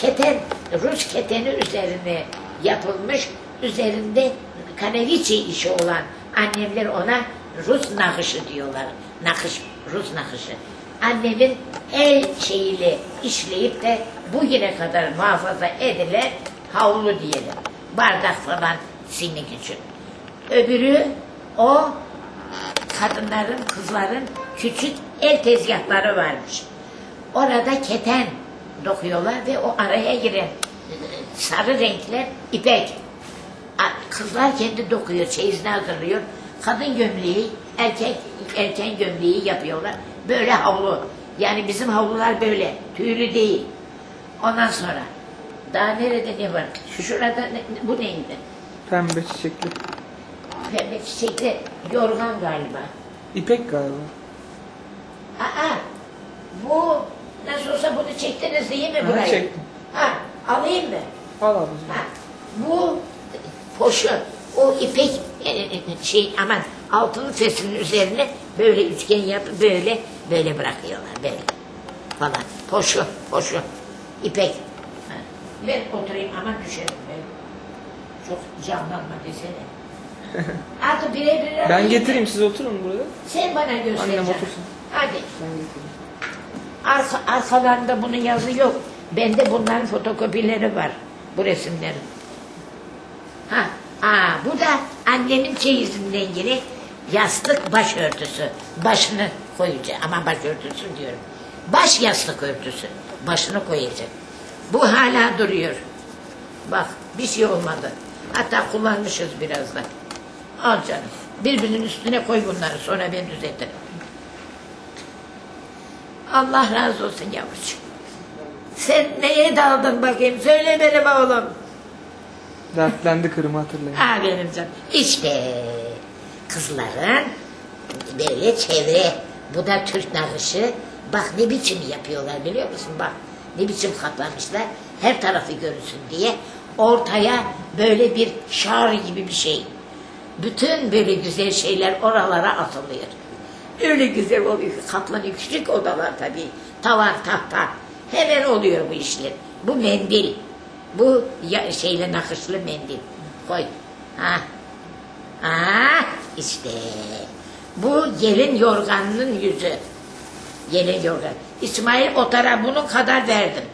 keten, Rus keteni üzerine yapılmış, üzerinde kaneviçe işi olan annemler ona Rus nakışı diyorlar. Nakış, Rus nakışı. Annemin el şeyiyle işleyip de bugüne kadar muhafaza edilen havlu diyelim. Bardak falan silmek için. Öbürü o kadınların, kızların küçük el tezgahları varmış. Orada keten dokuyorlar ve o araya giren sarı renkler ipek. Kızlar kendi dokuyor, çeyizini hazırlıyor. Kadın gömleği, erkek erken gömleği yapıyorlar. Böyle havlu. Yani bizim havlular böyle, tüylü değil. Ondan sonra daha nerede ne var? Şu şurada ne- bu neydi? Pembe çiçekli. Pembe çiçekli yorgan galiba. İpek galiba. Aa, bu olsa bunu çektiniz değil mi burayı? çektim. Ha, alayım mı? Al ablacığım. Ha, bu poşu, o ipek e, e, şey aman altın fesinin üzerine böyle üçgen yapıp böyle böyle bırakıyorlar böyle falan. Poşu, poşu, ipek. Ha. Ben oturayım aman düşerim ben. Çok canlanma desene. Artık birer Ben getireyim siz oturun burada. Sen bana göstereceksin. Annem otursun. Hadi. Ben getireyim. Arka, arkalarında bunun yazı yok. Bende bunların fotokopileri var. Bu resimlerin. Ha, aa, bu da annemin çeyizinden ilgili yastık başörtüsü. Başını koyacak. Ama başörtüsü diyorum. Baş yastık örtüsü. Başını koyacak. Bu hala duruyor. Bak bir şey olmadı. Hatta kullanmışız biraz da. Al canım. Birbirinin üstüne koy bunları sonra ben düzeltirim. Allah razı olsun yavrucuğum. Sen neye daldın bakayım? Söyle benim oğlum. Dertlendi kırımı hatırlayın. Ha benim canım. İşte kızların böyle çevre. Bu da Türk nakışı. Bak ne biçim yapıyorlar biliyor musun? Bak ne biçim katlamışlar. Her tarafı görünsün diye. Ortaya böyle bir şar gibi bir şey. Bütün böyle güzel şeyler oralara atılıyor. Öyle güzel oluyor. Katlanıyor. Küçük odalar tabii. Tavan, tahta. Hemen oluyor bu işler. Bu mendil. Bu ya, şeyle nakışlı mendil. Koy. Ha. Ha işte. Bu gelin yorganının yüzü. Gelin yorgan. İsmail Otar'a bunun kadar verdim.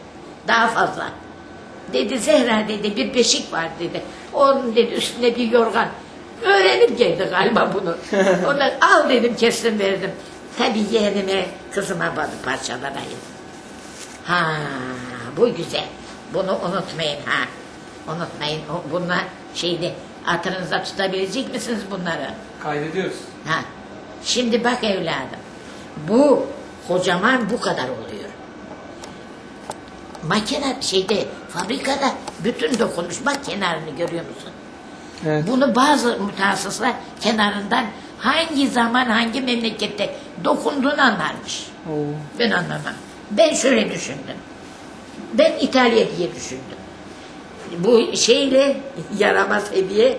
Daha fazla. Dedi Zehra dedi bir beşik var dedi. Onun dedi üstünde bir yorgan. Öğrenip geldi galiba bunu. Ondan al dedim kestim verdim. Tabii yeğenime kızıma bana parçalanayım. Ha bu güzel. Bunu unutmayın ha. Unutmayın. O- Bunlar şeyde hatırınızda tutabilecek misiniz bunları? Kaydediyoruz. Ha. Şimdi bak evladım. Bu kocaman bu kadar oluyor. Makine şeyde fabrikada bütün dokunmuş. Bak kenarını görüyor musun? Evet. Bunu bazı mütehassıslar kenarından hangi zaman hangi memlekette dokunduğunu anlarmış. Oo. Ben anlamam. Ben şöyle düşündüm. Ben İtalya diye düşündüm. Bu şeyle yaramaz hediye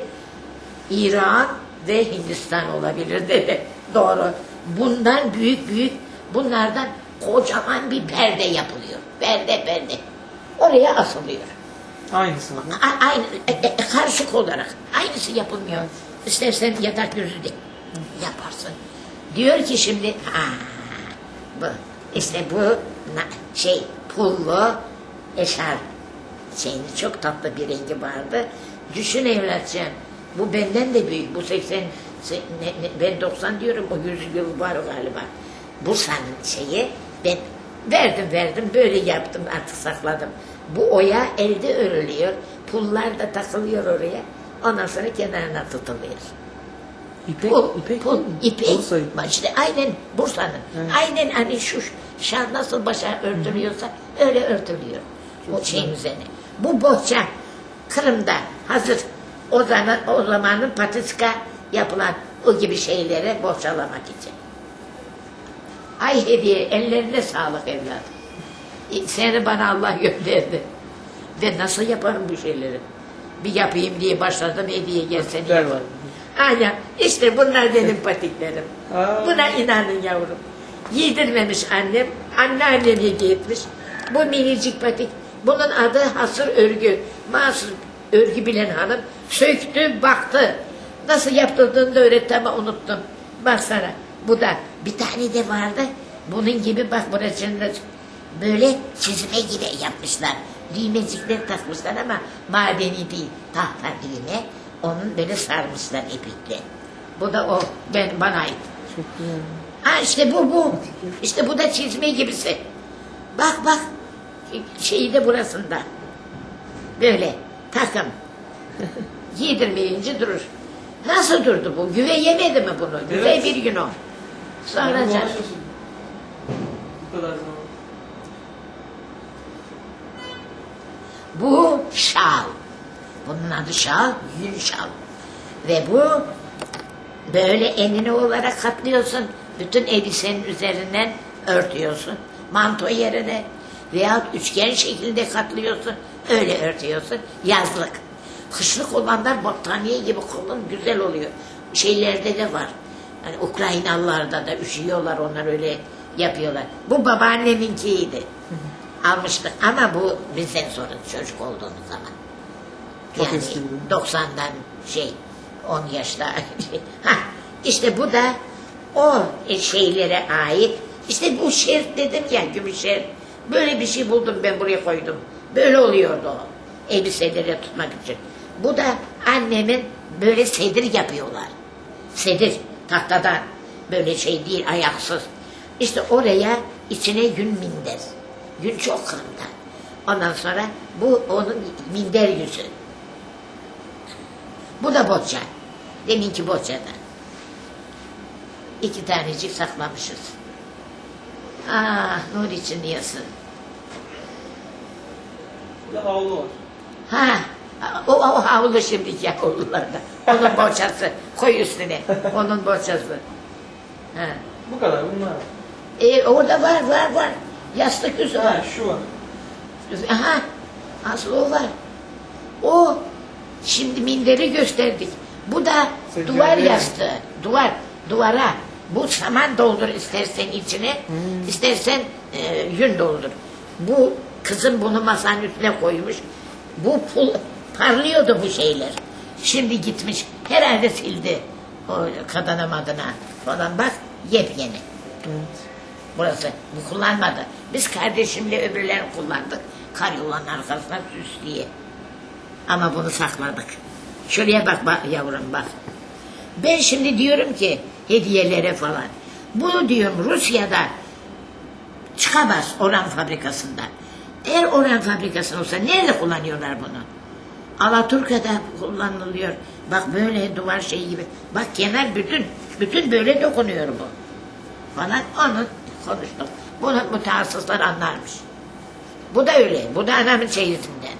İran ve Hindistan olabilir dedi. Doğru. Bundan büyük büyük bunlardan kocaman bir perde yapılıyor. Perde perde. Oraya asılıyor. Aynısı mı? A- aynı e, e, karışık olarak aynısı yapılmıyor. İstersen yatak yüzü de yaparsın. Diyor ki şimdi ha bu işte bu şey pullu eşar şeyini çok tatlı bir rengi vardı. Düşün evlatçığım bu benden de büyük. Bu 80 se- ne- ne- ben 90 diyorum o 100 yıl var galiba. Bu senin şeyi ben verdim verdim böyle yaptım artık sakladım. Bu oya elde örülüyor. Pullar da takılıyor oraya. Ondan sonra kenarına tutuluyor. İpek, Pul, İpek pul, ipek. Bursa işte aynen Bursa'nın. Evet. Aynen hani şu şal nasıl başa örtülüyorsa öyle örtülüyor. o şeyin üzerine. Bu bohça Kırım'da hazır o zaman o zamanın patiska yapılan o gibi şeylere bohçalamak için. Ay hediye ellerine sağlık evladım. Seni bana Allah gönderdi. Ve nasıl yaparım bu şeyleri? Bir yapayım diye başladım hediye Patikler yaparım. Aynen. İşte bunlar benim patiklerim. Buna inanın yavrum. Giydirmemiş annem. Anneannem hediye etmiş. Bu minicik patik Bunun adı hasır örgü. Mahsur örgü bilen hanım söktü, baktı. Nasıl yapıldığını da öğretti ama unuttum. Bak sana. Bu da bir tane de vardı. Bunun gibi bak burasında böyle çizme gibi yapmışlar. Düğmecikler takmışlar ama madeni değil. Tahta düğme. Onun böyle sarmışlar iplikle. Bu da o. Ben, bana ait. Çok güzel. Ha işte bu bu. İşte bu da çizme gibisi. Bak bak. Şeyi de burasında. Böyle takım. Giydirmeyince durur. Nasıl durdu bu? Güve yemedi mi bunu? Güve Evet. bir gün o. Sonra can-. Bu kadar zaman. Bu şal. Bunun adı şal, yün şal. Ve bu böyle enine olarak katlıyorsun. Bütün elbisenin üzerinden örtüyorsun. Manto yerine veya üçgen şekilde katlıyorsun. Öyle örtüyorsun. Yazlık. Kışlık olanlar battaniye gibi kolun güzel oluyor. Şeylerde de var. Yani Ukraynalılarda da üşüyorlar onlar öyle yapıyorlar. Bu babaanneminkiydi. Almıştık ama bu bizden sonra çocuk olduğumuz zaman. Çok Yani eski bir 90'dan şey 10 yaşta. ha işte bu da o şeylere ait. İşte bu şerit dedim ya gümüş şerit. Böyle bir şey buldum ben buraya koydum. Böyle oluyordu o. Elbiseleri tutmak için. Bu da annemin böyle sedir yapıyorlar. Sedir tahtadan. Böyle şey değil ayaksız. İşte oraya içine yün minder. Yün çok kırımda. Ondan sonra bu onun minder yüzü. Bu da bohça. Deminki bohçadan. İki tanecik saklamışız. Ah nur için diyorsun. Bir de havlu var. Ha o, o havlu şimdiki havlularda. Onun bohçası. Koy üstüne. Onun bohçası. Ha. Bu kadar bunlar. E, orada var var var. Yastık yüzü Ha, var. şu var. Aha, asıl o var. O, şimdi minderi gösterdik. Bu da Secde duvar yastığı. Duvar, duvara. Bu saman doldur istersen içine, Hmm. istersen e, yün doldur. Bu kızım bunu masanın üstüne koymuş. Bu pul, parlıyordu bu şeyler. Şimdi gitmiş. Herhalde sildi. O kadına madına falan bak yepyeni. Evet. Burası. Bu kullanmadı. Biz kardeşimle öbürlerini kullandık. Karyolanın arkasına süs diye. Ama bunu sakladık. Şuraya bak, bak yavrum bak. Ben şimdi diyorum ki hediyelere falan. Bunu diyorum Rusya'da çıkamaz oran fabrikasında. Eğer oran fabrikası olsa nerede kullanıyorlar bunu? Alaturka'da kullanılıyor. Bak böyle duvar şeyi gibi. Bak kenar bütün, bütün böyle dokunuyor bu falan onu konuştuk. Bunu mütehassıslar anlarmış. Bu da öyle. Bu da anamın çeyizinden.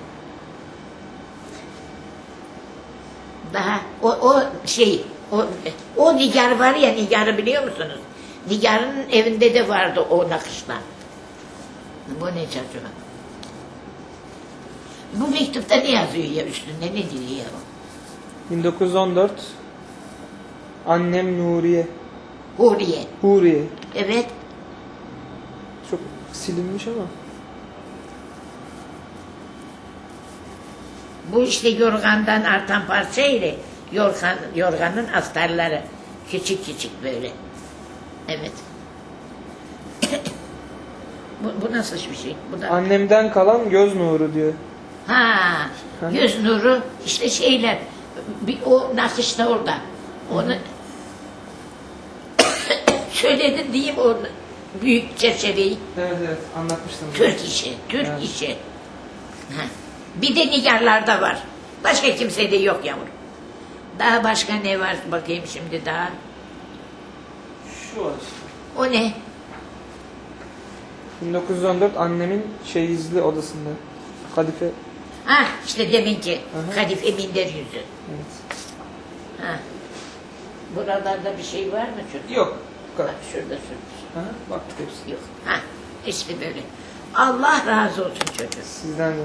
Daha o, o şey o, o nigar var ya nigarı biliyor musunuz? Nigarın evinde de vardı o nakışlar. Bu ne çocuğum? Bu mektupta ne yazıyor ya üstünde ne diyor ya o? 1914 Annem Nuriye. Huriye. Huriye. Evet. Çok silinmiş ama. Bu işte yorgandan artan parçaydı. Yorgan, yorganın astarları. Küçük küçük böyle. Evet. bu, bu nasıl bir şey? Bu da Annemden kalan göz nuru diyor. Ha yüz nuru işte şeyler. Bir, o nakış da orada. Onu söyledin diyeyim o büyük çerçeveyi. Evet evet anlatmıştım. Türk işi, Türk Evet. işi. Ha. Bir de nigarlarda var. Başka kimsede yok yavrum. Daha başka ne var bakayım şimdi daha. Şu var işte. O ne? 1914 annemin çeyizli odasında. Kadife. Ha işte deminki Hı hı. kadife minder yüzü. Evet. Ha. Buralarda bir şey var mı çocuk? Yok. Bu kadar. Bak şurada şurada. Aha, baktık hepsi. Yok. Ha işte böyle. Allah razı olsun çocuk. Sizden de.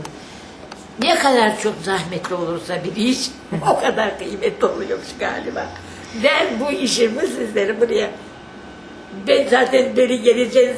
Ne kadar çok zahmetli olursa bir iş o kadar kıymetli oluyormuş galiba. Ben bu işimi sizleri buraya ben zaten beri geleceğini